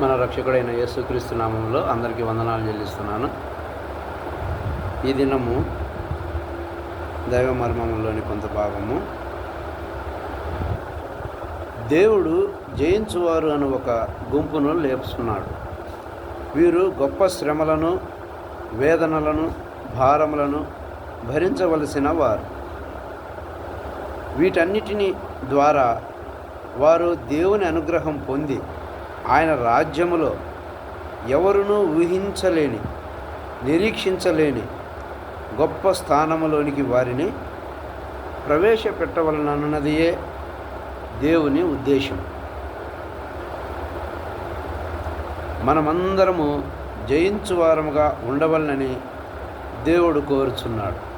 మన రక్షకుడైన యేసుక్రీస్తు నామంలో అందరికీ వందనాలు చెల్లిస్తున్నాను. ఈ దినము దైవ మర్మములోని కొంత భాగము. దేవుడు జయించువారు అని ఒక గుంపును లేపుస్తున్నాడు వీరు గొప్ప శ్రమలను వేదనలను భారములను భరించవలసిన వారు. వీటన్నిటిని ద్వారా వారు దేవుని అనుగ్రహం పొంది ఆయన రాజ్యములో ఎవరునూ ఊహించలేని నిరీక్షించలేని గొప్ప స్థానములోనికి వారిని ప్రవేశపెట్టవలనన్నదియే దేవుని ఉద్దేశం. మనమందరము జయించువారముగా ఉండవలనని దేవుడు కోరుచున్నాడు.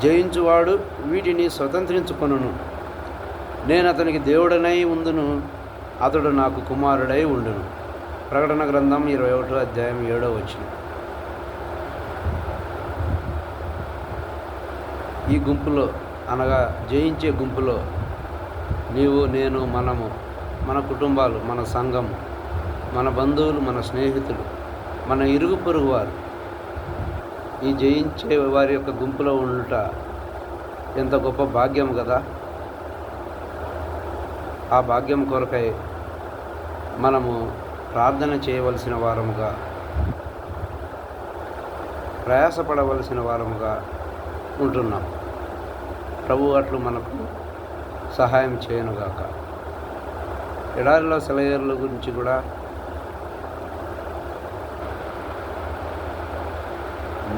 జయించువాడు వీటిని స్వతంత్రించుకొనును. నేను అతనికి దేవుడనై ఉందును. అతడు నాకు కుమారుడై ఉండును. ప్రకటన గ్రంథం ఇరవై ఒకటో అధ్యాయం ఏడో వచ్చిన ఈ గుంపులో అనగా జయించే గుంపులో నీవు నేను మనము మన కుటుంబాలు మన సంఘము మన బంధువులు మన స్నేహితులు మన ఇరుగు పొరుగు వారు ఈ జయించే వారి యొక్క గుంపులో ఉండుట ఎంత గొప్ప భాగ్యం కదా. ఆ భాగ్యం కొరకై మనము ప్రార్థన చేయవలసిన వారముగా ప్రయాసపడవలసిన వారముగా ఉంటున్నాం. ప్రభు అట్లు మనకు సహాయం చేయనుగాక ఎడారిలో సెలయేరుల గురించి కూడా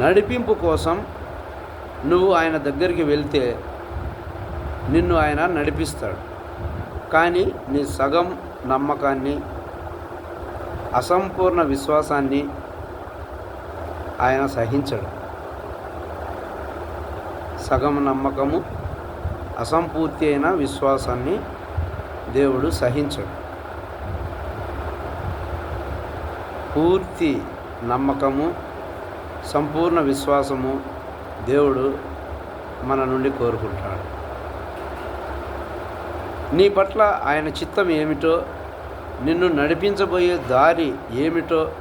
నడిపింపు కోసం నువ్వు ఆయన దగ్గరికి వెళ్తే నిన్ను ఆయన నడిపిస్తాడు. కానీ నీ సగం నమ్మకాన్ని అసంపూర్ణ విశ్వాసాన్ని ఆయన సహించడు. సగం నమ్మకము అసంపూర్తి అయిన విశ్వాసాన్ని దేవుడు సహించడు. పూర్తి నమ్మకము సంపూర్ణ విశ్వాసము దేవుడు మన నుండి కోరుకుంటాడు. నీ పట్ల ఆయన చిత్తం ఏమిటో నిన్ను నడిపించబోయే దారి ఏమిటో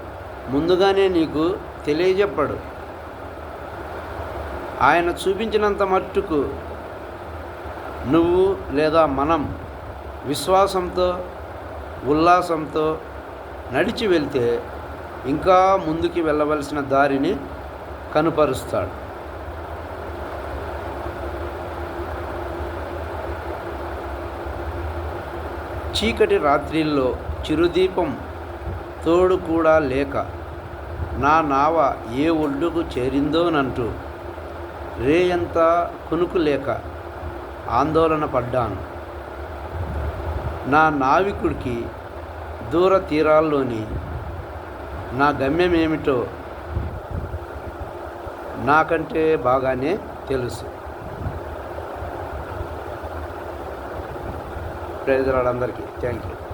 ముందుగానే నీకు తెలియజెప్పడు. ఆయన చూపించినంత మట్టుకు నువ్వు లేదా మనం విశ్వాసంతో ఉల్లాసంతో నడిచి వెళ్తే ఇంకా ముందుకి వెళ్ళవలసిన దారిని కనుపరుస్తాడు. చీకటి రాత్రిల్లో చిరుదీపం తోడు కూడా లేక నా నావ ఏ ఒడ్డుకు చేరిందోనంటూ రేయంతా కునుకు లేక ఆందోళన పడ్డాను. నా నావికుడికి దూర తీరాల్లోని నా గమ్యమేమిటో నాకంటే బాగానే తెలుసు. ప్రైజులాడందరికీ థ్యాంక్ యూ